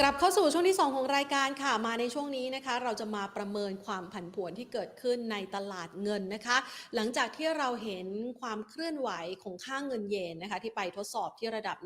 กลับเข้าสู่ช่วงที่ 2 ของรายการค่ะมาในช่วงนี้นะคะ เราจะมาประเมินความผันผวนที่เกิดขึ้นในตลาดเงินนะคะ หลังจากที่เราเห็นความเคลื่อนไหวของค่าเงินเยนนะคะ ที่ไปทดสอบที่ระดับ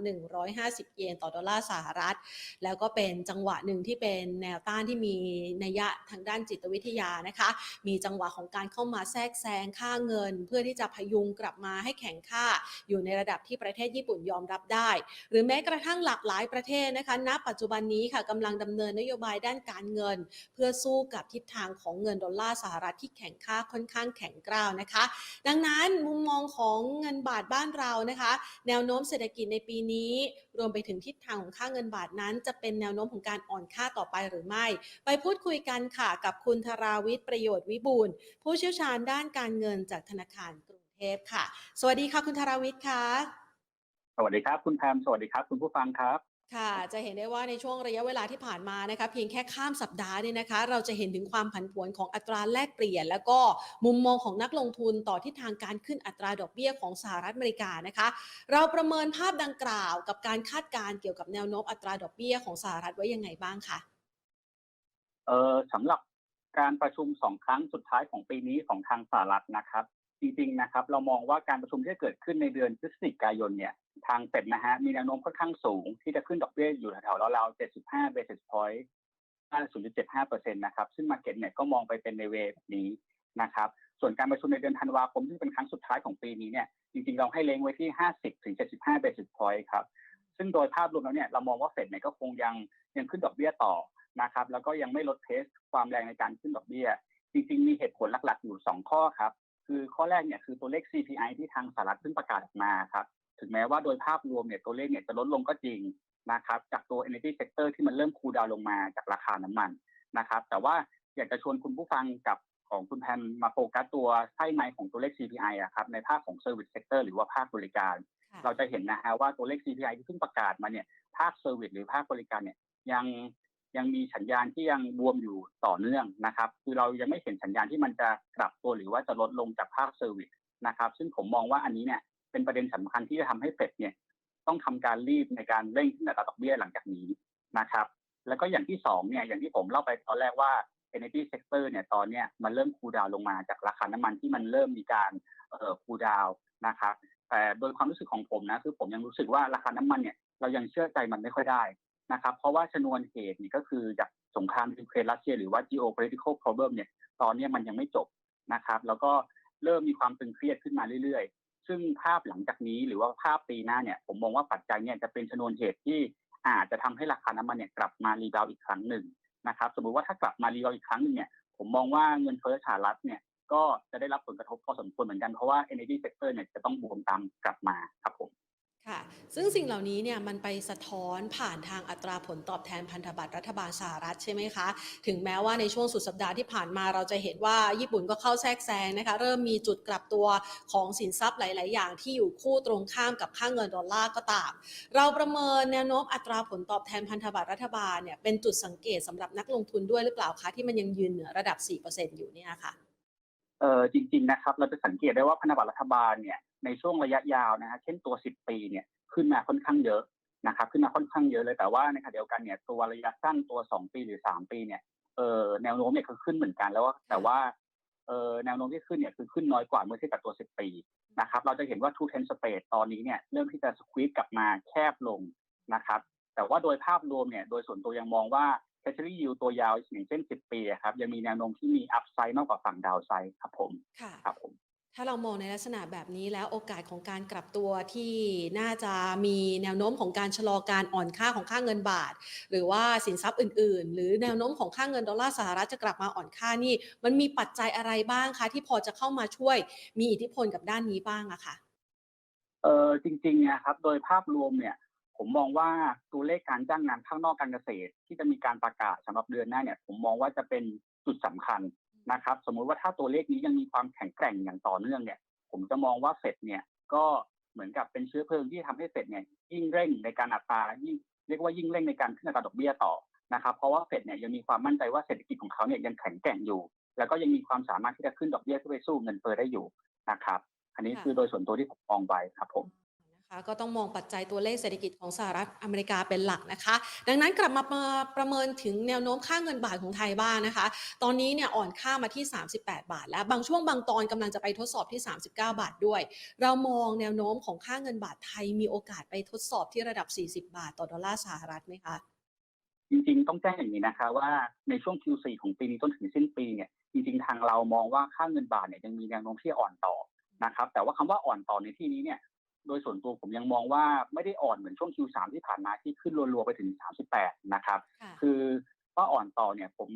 150 เยนต่อดอลลาร์สหรัฐ แล้วก็เป็นจังหวะหนึ่งที่เป็นแนวต้านที่มีนัยยะทางด้านจิตวิทยานะคะ มีจังหวะของการเข้ามาแทรกแซงค่าเงิน เพื่อที่จะพยุงกลับมาให้แข็งค่าอยู่ในระดับที่ประเทศญี่ปุ่นยอมรับได้ หรือแม้กระทั่งหลากหลายประเทศนะคะณปัจจุบันนี้ค่ะกำลังดำเนินนโยบายด้านการเงิน เพื่อสู้กับทิศทางของเงินดอลลาร์สหรัฐที่แข็งค่าค่อนข้างแข็งกร้าวนะคะ ดังนั้นมุมมองของเงินบาทบ้านเรานะคะ แนวโน้มเศรษฐกิจในปีนี้ รวมไปถึงทิศทางของค่าเงินบาทนั้น จะเป็นแนวโน้มของการอ่อนค่าต่อไปหรือไม่ ไปพูดคุยกันค่ะกับคุณธราวิทย์ประโยชน์วิบูลผู้เชี่ยวชาญด้านการเงินจากธนาคารกรุงเทพค่ะ สวัสดีค่ะคุณธราวิทย์ค่ะสวัสดีครับ คุณแพมสวัสดีครับ คุณผู้ฟังครับ ค่ะจะเห็นได้ว่าในช่วงระยะเวลาที่ผ่านมานะคะเพียงแค่ข้ามสัปดาห์เนี่ยนะคะ เราจะเห็นถึงความผันผวนของอัตราแลกเปลี่ยน แล้วก็มุมมองของนักลงทุนต่อทิศทางการขึ้นอัตราดอกเบี้ยของสหรัฐอเมริกานะคะ เราประเมินภาพดังกล่าวกับการคาดการณ์เกี่ยวกับแนวโน้มอัตราดอกเบี้ยของสหรัฐไว้ยังไงบ้างคะเอ่อสำหรับการประชุมสองครั้งสุดท้ายของปีนี้ของทางสหรัฐนะครับ จริงๆนะครับ เรามองว่าการประชุมที่จะเกิดขึ้นในเดือนพฤศจิกายนเนี่ยทางเฟดนะฮะมีแนวโน้มค่อนข้างสูง ที่จะขึ้นดอกเบี้ยอยู่แถวๆราวๆ75 basis point 0.75เปอร์เซ็นต์นะครับ ซึ่งมาเก็ตเนี่ยก็มองไปเป็นในเวแบบนี้นะครับ ส่วนการประชุมในเดือนธันวาคมซึ่งเป็นครั้งสุดท้ายของปีนี้เนี่ย จริงๆ เราให้เล็งไว้ที่ 50-75 basis point ครับ ซึ่งโดยภาพรวมแล้วเนี่ย เรามองว่าเฟดเนี่ยก็คงยังยังขึ้นดอกเบี้ยต่อนะครับ แล้วก็ยังไม่ลดเพสความแรงในการขึ้นดอกเบี้ย จริง ๆ มีเหตุผลหลักๆ อยู่ 2 ข้อครับ คือข้อแรกเนี่ยคือตัวเลข CPI ที่ทางสหรัฐเพิ่งประกาศออกมาครับ ถึงแม้ว่าโดยภาพรวมเนี่ยตัวเลขเนี่ยจะลดลงก็จริงนะครับ จากตัว energy sector ที่มันเริ่มคูลดาวน์ลงมาจากราคาน้ำมันนะครับ แต่ว่าอยากจะชวนคุณผู้ฟังกับของคุณแพนมาโฟกัสตัวไส้ในของตัวเลข CPI อะครับในภาคของ service sector หรือว่าภาคบริการค่ะเราจะเห็นนะฮะว่าตัวเลข CPI ที่เพิ่งประกาศมาเนี่ยภาคเซอร์วิสหรือภาคบริการเนี่ยยัง ยังมีสัญญาณที่ยังบวมอยู่ต่อเนื่องนะครับ คือเรายังไม่เห็นสัญญาณที่มันจะกลับตัวหรือว่าจะลดลงจากภาคเซอร์วิสนะครับ ซึ่งผมมองว่าอันนี้เนี่ยเป็นประเด็นสำคัญที่จะทำให้เฟดเนี่ยต้องทำการรีบในการเร่งขึ้นอัตราดอกเบี้ยหลังจากนี้นะครับ แล้วก็อย่างที่สองเนี่ยอย่างที่ผมเล่าไปตอนแรกว่า energy sector เนี่ยตอนเนี้ยมันเริ่มคูดาวลงมาจากราคาน้ำมันที่มันเริ่มมีการเอ่อคูดาวน์นะครับแต่โดยความรู้สึกของผมนะคือผมยังรู้สึกว่าราคาน้ำมันเนี่ยเรายังเชื่อใจมันไม่ค่อยได้ นะครับ เพราะว่าชนวนเหตุนี่ก็คือจากสงครามยูเครนรัสเซียหรือว่า geopolitical problem เนี่ย ตอนนี้มันยังไม่จบนะครับ แล้วก็เริ่มมีความตึงเครียดขึ้นมาเรื่อยๆ ซึ่งภาพหลังจากนี้หรือว่าภาพปีหน้าเนี่ย ผมมองว่าปัจจัยเนี่ยจะเป็นชนวนเหตุที่อาจจะทำให้ราคาน้ำมันเนี่ยกลับมารีบาวอีกครั้งหนึ่งนะครับ สมมุติว่าถ้ากลับมารีบาวอีกครั้งหนึ่งเนี่ย ผมมองว่าเงินเฟ้อสหรัฐเนี่ยก็จะได้รับผลกระทบพอสมควรเหมือนกันเพราะว่า energy sector เนี่ยจะต้องบวมตามกลับมาครับผม ค่ะ ซึ่งสิ่งเหล่านี้เนี่ยมันไปสะท้อนผ่านทางอัตราผลตอบแทนพันธบัตรรัฐบาลสหรัฐใช่ไหมคะ ถึงแม้ว่าในช่วงสุดสัปดาห์ที่ผ่านมาเราจะเห็นว่าญี่ปุ่นก็เข้าแทรกแซงนะคะ เริ่มมีจุดกลับตัวของสินทรัพย์หลาย ๆ อย่างที่อยู่คู่ตรงข้ามกับค่าเงินดอลลาร์ก็ตาม เราประเมินแนวโน้มอัตราผลตอบแทนพันธบัตรรัฐบาลเนี่ยเป็นจุดสังเกตสำหรับนักลงทุนด้วยหรือเปล่าคะที่มันยังยืนเหนือระดับ 4%อยู่เนี่ยค่ะ เออจริง ๆ นะครับ เราจะสังเกตได้ว่าพันธบัตรรัฐบาลเนี่ยในช่วงระยะยาวนะฮะเช่นตัว 10 ปีเนี่ยขึ้นมาค่อนข้างเยอะนะครับ ขึ้นมาค่อนข้างเยอะเลยแต่ว่าในขณะเดียวกันเนี่ยตัวระยะสั้นตัว 2 ปีหรือ 3 ปีเนี่ยเออแนวโน้มเนี่ยคือขึ้นเหมือนกันแล้วแต่ว่าเออแนวโน้มที่ขึ้นเนี่ยคือขึ้นน้อยกว่าเมื่อเทียบกับตัว 10 ปีนะครับ เราจะเห็นว่า two ten spread ตอนนี้เนี่ยเริ่มที่จะสควี e กลับมาแคบลงนะครับ แต่ว่าโดยภาพรวมเนี่ยโดยส่วนตัวยังมองว่า Treasury yield ตัวยาวอย่างเช่น 10 ปีอะครับยังมีแนวโน้มที่มี upside มากกว่าฝั่ง downside ครับผมค่ะครับผมถ้าเรามองในลักษณะแบบนี้แล้วโอกาสของการกลับตัวที่น่าจะมีแนวโน้มของการชะลอการอ่อนค่าของค่าเงินบาท หรือว่าสินทรัพย์อื่น ๆ หรือแนวโน้มของค่าเงินดอลลาร์สหรัฐจะกลับมาอ่อนค่านี่ มันมีปัจจัยอะไรบ้างคะที่พอจะเข้ามาช่วยมีอิทธิพลกับด้านนี้บ้างอะค่ะเออจริงๆเนี่ยครับโดยภาพรวมเนี่ย ผมมองว่าตัวเลขการจ้างงานข้างนอกการเกษตร ที่จะมีการประกาศสำหรับเดือนหน้าเนี่ย ผมมองว่าจะเป็นจุดสำคัญนะครับ สมมุติว่าถ้าตัวเลขนี้ยังมีความแข็งแกร่งอย่างต่อเนื่องเนี่ย ผมจะมองว่าเฟดเนี่ยก็เหมือนกับเป็นเชื้อเพลิงที่ทำให้เฟดเนี่ยยิ่งเร่งในการอัตรายิ่งเรียกว่ายิ่งเร่งในการขึ้นอัตราดอกเบี้ยต่อนะครับเพราะว่าเฟดเนี่ยยังมีความมั่นใจว่าเศรษฐกิจของเขาเนี่ยยังแข็งแกร่งอยู่ แล้วก็ยังมีความสามารถที่จะขึ้นดอกเบี้ยเพื่อไปสู้เงินเฟ้อได้อยู่นะครับ อันนี้คือโดยส่วนตัวที่ผมมองไว้ครับผม ก็ต้องมองปัจจัยตัวเลขเศรษฐกิจของสหรัฐอเมริกาเป็นหลักนะคะ ดังนั้นกลับมาประประเมินถึงแนวโน้มค่าเงินบาทของไทยบ้างนะคะ ตอนนี้เนี่ยอ่อนค่ามาที่ 38 บาท แล้วบางช่วงบางตอนกำลังจะไปทดสอบที่ 39 บาทด้วย เรามองแนวโน้มของค่าเงินบาทไทยมีโอกาสไปทดสอบที่ระดับ 40 บาท ต่อดอลลาร์สหรัฐไหมคะจริงๆ ต้องแจ้งอย่างนี้นะคะว่าในช่วง Q4 ของปีนี้จนถึงสิ้นปีเนี่ยจริงๆ ทางเรามองว่าค่าเงินบาทเนี่ยยังมีแนวโน้มที่อ่อนต่อนะครับแต่ว่าคำว่าอ่อนต่อในที่นี้เนี่ย โดยส่วนตัวผมยังมองว่าไม่ได้อ่อนเหมือนช่วง Q3 ที่ผ่านมาที่ขึ้นรัวๆไปถึง 38 นะครับค่ะคือว่าอ่อนต่อเนี่ยผม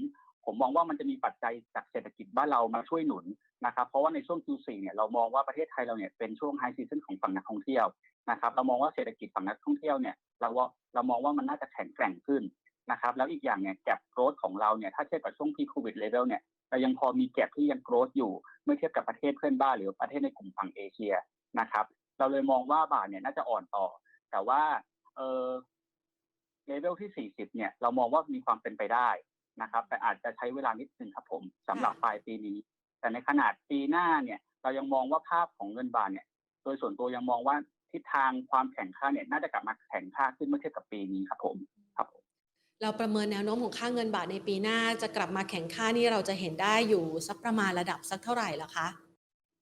ผมมองว่ามันจะมีปัจจัยจากเศรษฐกิจบ้านเรามาช่วยหนุนนะครับเพราะว่าในช่วง Q4 เนี่ยเรามองว่าประเทศไทยเราเนี่ยเป็นช่วงไฮซีซันของฝั่งนักท่องเที่ยวนะครับเรามองว่าเศรษฐกิจฝั่งนักท่องเที่ยวเนี่ยเราว่าเรามองว่ามันน่าจะแข็งแกร่งขึ้นนะครับแล้วอีกอย่างเนี่ยแกลบโกรธของเราเนี่ยถ้าเทียบกับช่วงพีโควิดเลเวลเนี่ยเรายังพอมีแกลบที่ยังโกรธอยู่เมื่อเทียบกับประเทศเพื่อนบ้านหรือประเทศในกลุ่มฝั่งเอเชียนะครับ เราเลยมองว่าบาทเนี่ยน่าจะอ่อนต่อ แต่ว่าเออเลเวลที่ 40 เนี่ย เรามองว่ามีความเป็นไปได้นะครับ แต่อาจจะใช้เวลานิดนึงครับผมสำหรับปลายปีนี้ แต่ในขนาดปีหน้าเนี่ย เรายังมองว่าภาพของเงินบาทเนี่ย โดยส่วนตัวยังมองว่าทิศทางความแข็งค่าเนี่ย น่าจะกลับมาแข็งค่าขึ้นเมื่อเทียบกับปีนี้ครับผมครับผมเราประเมินแนวโน้มของค่าเงินบาทในปีหน้าจะกลับมาแข่งค่านี่เราจะเห็นได้อยู่สักประมาณระดับสักเท่าไหร่ละคะ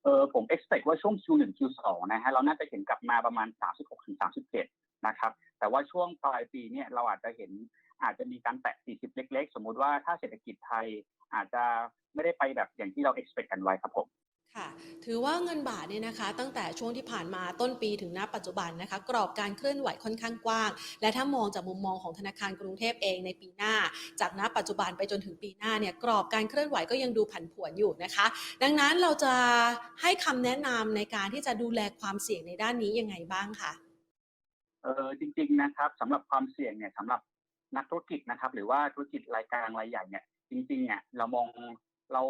เออผม expect ว่าช่วง Q1 Q2 นะฮะเราน่าจะเห็นกลับมาประมาณ 36ถึง37 นะครับ แต่ว่าช่วงปลายปีเนี่ยเราอาจจะเห็นอาจจะมีการแตะ 40 เล็ก ๆ สมมุติว่าถ้าเศรษฐกิจไทยอาจจะไม่ได้ไปแบบอย่างที่เรา expect กันไว้ครับผม ค่ะถือว่าเงินบาทเนี่ยนะคะ ตั้งแต่ช่วงที่ผ่านมาต้นปีถึงณปัจจุบันนะคะ กรอบการเคลื่อนไหวค่อนข้างกว้าง และถ้ามองจากมุมมองของธนาคารกรุงเทพเองในปีหน้า จากณปัจจุบันไปจนถึงปีหน้าเนี่ยกรอบการเคลื่อนไหวก็ยังดูผันผวนอยู่นะคะ ดังนั้นเราจะให้คำแนะนำในการที่จะดูแลความเสี่ยงในด้านนี้ยังไงบ้างคะเออจริงๆนะครับสำหรับความเสี่ยงเนี่ยสำหรับนักธุรกิจนะครับ หรือว่าธุรกิจรายกลางรายใหญ่เนี่ยจริงๆเนี่ยเรามองเรา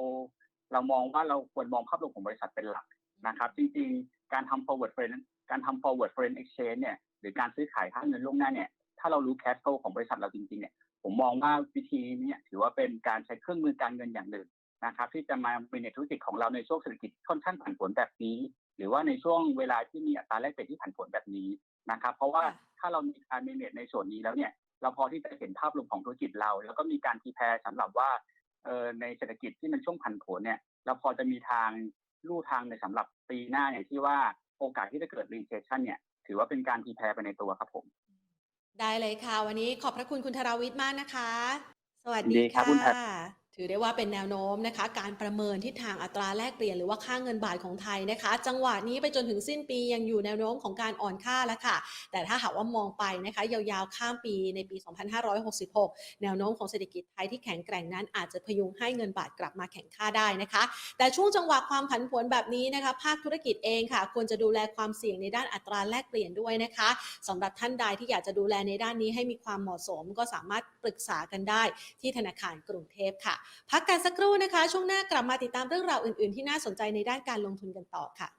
เรามองว่าเราควรมองภาพรวมของบริษัทเป็นหลักนะครับ จริงๆ การทำ forward foreign การทำ forward foreign exchange เนี่ยหรือการซื้อขายค่าเงินล่วงหน้าเนี่ยถ้าเรารู้ cash flow ของบริษัทเราจริงๆเนี่ยผมมองว่าวิธีนี้เนี่ยถือว่าเป็นการใช้เครื่องมือการเงินอย่างหนึ่งนะครับที่จะมาเป็นธุรกิจของเราในช่วงเศรษฐกิจค่อนข้างผันผวนแบบนี้ หรือว่าในช่วงเวลาที่มีอัตราแลกเปลี่ยนที่ผันผวนแบบนี้นะครับ เพราะว่าค่ะถ้าเรามีการ manage ในส่วนนี้แล้วเนี่ยเราพอที่จะเห็นภาพรวมของธุรกิจเรา แล้วก็มีการทีแพรสำหรับว่า เออในเศรษฐกิจที่มันช่วงผันผวนเนี่ยเราพอจะมีทางลู่ทางในสำหรับปีหน้าเนี่ยที่ว่าโอกาสที่จะเกิด recession เนี่ย ถือว่าเป็นการทีแพรไปในตัวครับผม ได้เลยค่ะ วันนี้ขอบพระคุณคุณธราวิทย์มากนะคะ สวัสยินดีดีครัค่ะบคุณแพท ถือได้ว่าเป็นแนวโน้มนะคะ การประเมินทิศทางอัตราแลกเปลี่ยนหรือว่าค่าเงินบาทของไทยนะคะ จังหวะนี้ไปจนถึงสิ้นปียังอยู่แนวโน้มของการอ่อนค่าแล้วค่ะ แต่ถ้าหากว่ามองไปนะคะ ยาวๆข้ามปีในปี 2566 แนวโน้มของเศรษฐกิจไทยที่แข็งแกร่งนั้นอาจจะพยุงให้เงินบาทกลับมาแข็งค่าได้นะคะ แต่ช่วงจังหวะความผันผวนแบบนี้นะคะ ภาคธุรกิจเองค่ะ ควรจะดูแลความเสี่ยงในด้านอัตราแลกเปลี่ยนด้วยนะคะสำหรับท่านใดที่อยากจะดูแลในด้านนี้ให้มีความเหมาะสม ก็สามารถปรึกษากันได้ที่ธนาคารกรุงเทพค่ะพักกันสักครู่นะคะ ช่วงหน้ากลับมาติดตามเรื่องราวอื่น ๆ ที่น่าสนใจในด้านการลงทุนกันต่อค่ะ